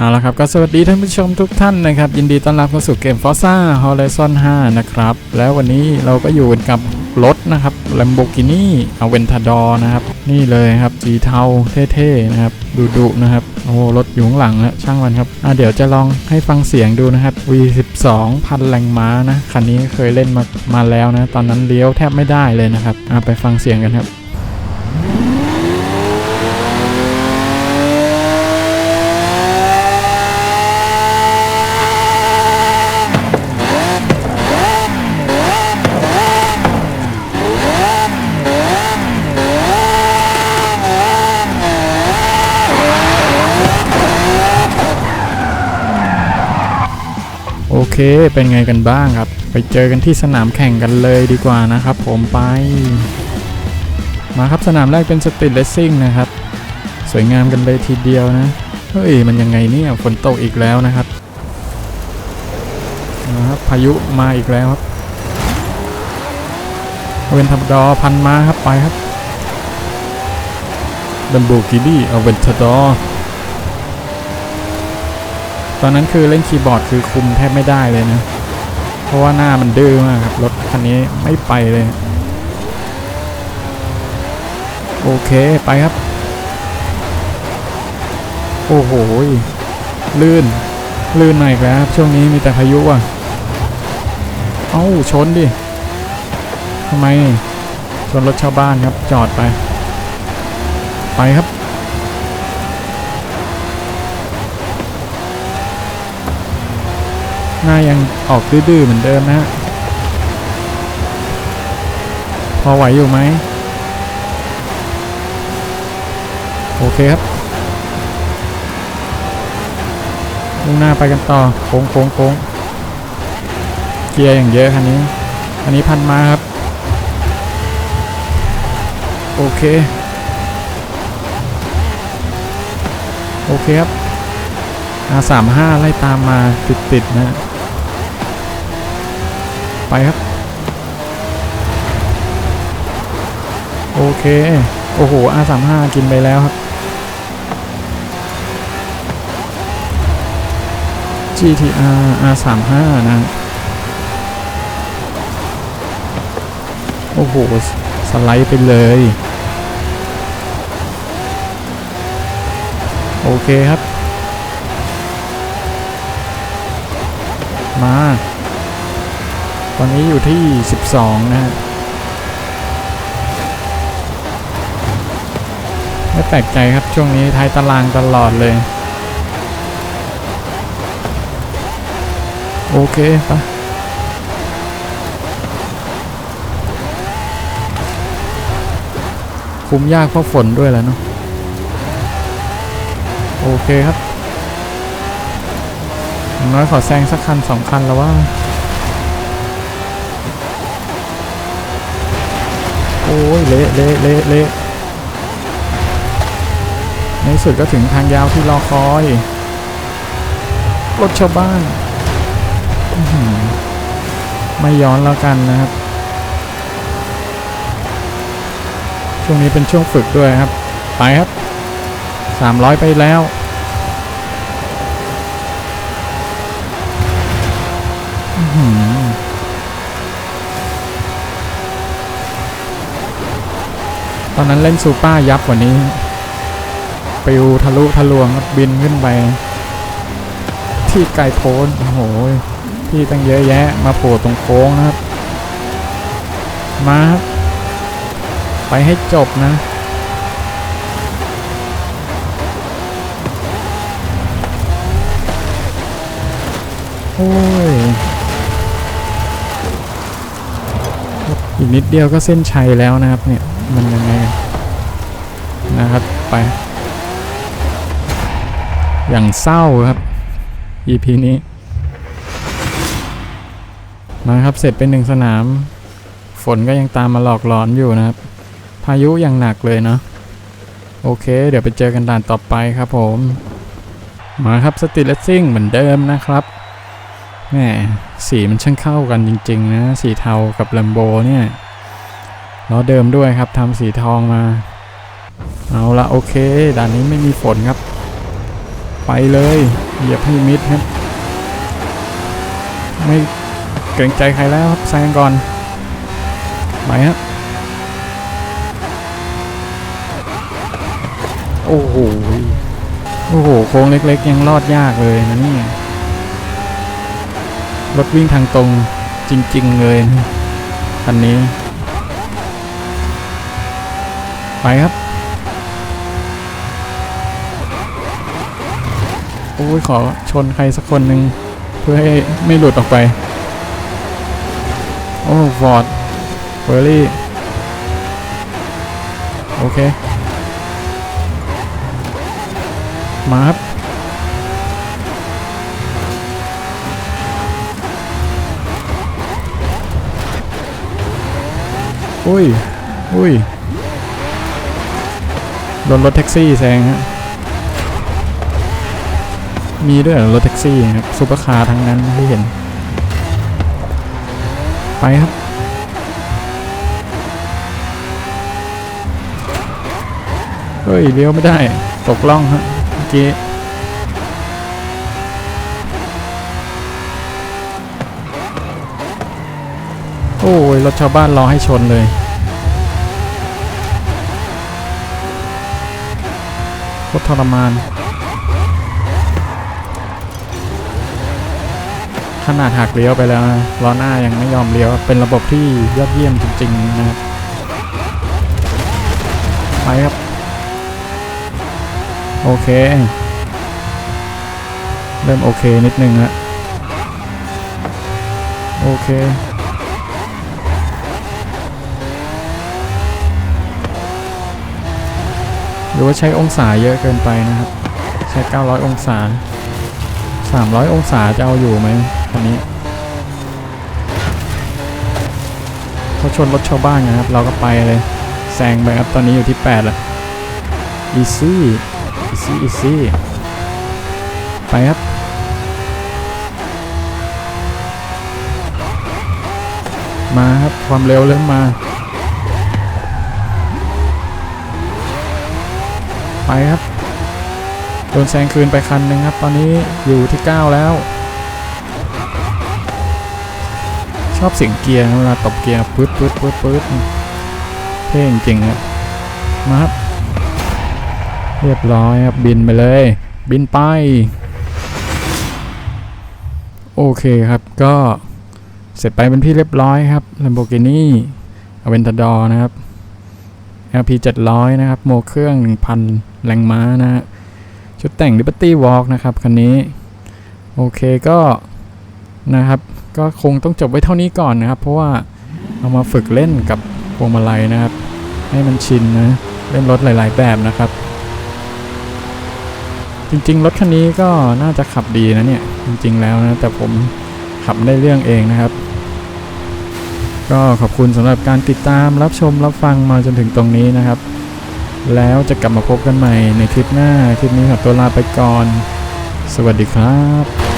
เอาละครับก็สวัสดีท่านผู้ชมทุกท่านนะครับ ยินดีต้อนรับเข้าสู่เกม Forza Horizon 5 นะครับ แล้ววันนี้เราก็อยู่กันกับรถนะครับ Lamborghini Aventador นะครับ นี่เลยครับสีเทาเท่ๆนะครับดุดุๆนะครับ โอ้รถอยู่ข้างหลังนะช่างมันครับอะเดี๋ยวจะลองให้ฟังเสียงดูนะครับ V12 พันแรงม้านะคันนี้เคยเล่นมามาแล้วนะ ตอนนั้นเลี้ยวแทบไม่ได้เลยนะครับอะไปฟังเสียงกันครับ เค เป็นไงกันบ้างครับ ไปเจอกันที่สนามแข่งกันเลยดีกว่านะครับ ผมไป มาครับสนามแรกเป็นสตรีทเลสซิ่งนะครับ สวยงามกันเลยทีเดียวนะ เฮ้ย มันยังไงเนี่ยฝนตกอีกแล้วนะครับนะครับพายุมาอีกแล้วครับเวนทับดอพันมาครับไปครับดัมบูกิลี่เอาเวนทัดอ ตอนนั้นคือเล่นคีย์บอร์ดคือคุมแทบไม่ได้เลยนะ เพราะว่าหน้ามันดื้อมากครับ รถคันนี้ไม่ไปเลย โอเคไปครับ โอ้โห ลื่น ลื่นหน่อยครับช่วงนี้มีแต่พายุอะ เอ้า ชนดิทำไม ชนรถชาวบ้านครับ จอดไป ไปครับ หน้ายังออกดื้อๆเหมือนเดิมนะฮะ พอไหวอยู่ไหม โอเคครับมุ่งหน้าไปกันต่อ โค้งโค้งโค้งเกียร์อย่างเยอะคันนี้คันนี้พันมาครับ โอเค โอเคครับ R35 ไล่ตามมาติดๆนะ ไปครับ โอเค โอ้โห R35 กินไปแล้วครับ GTR R35 นะ โอ้โห สไลด์ไปเลย โอเคครับ มา ตอนนี้อยู่ที่ 12 นะฮะไม่แปลกใจครับช่วงนี้ท้ายตารางตลอดเลย โอเคปะคุมยากเพราะฝนด้วยแหล้วเนาะโอเคครับ อย่างน้อยขอแซงสักคันสองคันแล้วว่า โอ้ยเละเละเละเละในสุดก็ถึงทางยาวที่รอคอย รถชาวบ้าน ไม่ย้อนแล้วกันนะครับ ช่วงนี้เป็นช่วงฝึกด้วยครับ ไปครับ 300 ไปแล้ว อื้อหือ ตอนนั้นเล่นซูเปอร์ยับกว่านี้ปิวทะลุทะลวงบบินขึ้นไป ที่ไกลโพ้นโอ้โหที่ตั้งเยอะแยะมาโผล่ตรงโค้งนะครับ มาครับไปให้จบนะ โอ้ย นิดเดียวก็เส้นชัยแล้วนะครับเนี่ยมันยังไงนนะครับไป อย่างเศร้าครับ EP นี้ มาครับเสร็จเป็นหนึ่งสนาม ฝนก็ยังตามมาหลอกหลอนอยู่นะครับ พายุอย่างหนักเลยเนาะโอเค เดี๋ยวไปเจอกันด่านต่อไปครับผม มาครับสติลเลสซิ่งเหมือนเดิมนะครับ แหมสีมันช่างเข้ากันจริง ๆ นะ สีเทากับแลมโบเนี่ยล้อเดิมด้วยครับทำสีทองมา เอาละโอเคด่านนี้ไม่มีฝนครับไปไปเลยเหยียบให้มิดครับ ไม่เกรงใจใครแล้วครับแซงก่อน ไปครับโอ้โห โอ้โห โค้งเล็กๆ ยังรอดยากเลยนะเนี่ย รถวิ่งทางตรงจริง ๆ เลยนะคันนี้ ไปครับ โอ้ยขอชนใครสักคนหนึ่งเพื่อให้ไม่หลุดออกไป โอ้ฟอร์ดเฟอร์รี่ โอเค มาครับ อุ้ย อุ้ย โดนรถแท็กซี่แซงฮะ มีด้วยรถแท็กซี่ครับซุปเปอร์คาร์ทั้งนั้นที่เห็น ไปครับเฮ้ยเลี้ยวไม่ได้ ตกล่องฮะเมื่อกี้ โอ้ยรถชาวบ้านรอให้ชนเลย โคตรทรมาน ขนาดหักเลี้ยวไปแล้วนะล้อหน้ายังไม่ยอมเลี้ยว เป็นระบบที่ยอดเยี่ยมจริง ๆ นะครับ ไปครับ โอเค เริ่มโอเคนิดนึงละโอเค รือว่าใช้องศาเยอะเกินไปนะครับ ใช้ 900 องศา 300 องศาจะเอาอยู่ไหมคันนี้เขาชนรถชาวบ้านนะครับ เราก็ไปเลยแซงไปครับ ตอนนี้อยู่ที่ 8 แล้ว easy easy easy ไปครับมาครับ ความเร็วเริ่มมา ไปครับโดนแซงคืนไปคันหนึ่งครับ ตอนนี้อยู่ที่ 9 แล้ว ชอบเสียงเกียร์เวลาตบเกียร์ปื๊ดปื๊ดปื๊ดปื๊ดเท่จริงๆครับมาครับ เรียบร้อยครับบินไปเลย บินไป โอเคครับก็เสร็จไปเป็นที่เรียบร้อยครับ Lamborghini Aventador นะครับ LP 700 นะครับ โมเครื่อง 1,000 แรงม้านะฮะ ชุดแต่ง Liberty Walk นะครับ คันนี้ โอเคก็นะครับ ก็คงต้องจบไว้เท่านี้ก่อนนะครับ เพราะว่าเอามาฝึกเล่นกับพวงมาลัยนะครับ ให้มันชินนะ เล่นรถหลาย ๆ แบบนะครับ จริง ๆ รถคันนี้ก็น่าจะขับดีนะเนี่ย จริง ๆ แล้วนะ แต่ผมขับไม่ได้เรื่องเองนะครับ ก็ขอบคุณสำหรับการติดตามรับชมรับฟังมาจนถึงตรงนี้นะครับ แล้วจะกลับมาพบกันใหม่ในคลิปหน้า คลิปนี้ขอตัวลาไปก่อน สวัสดีครับ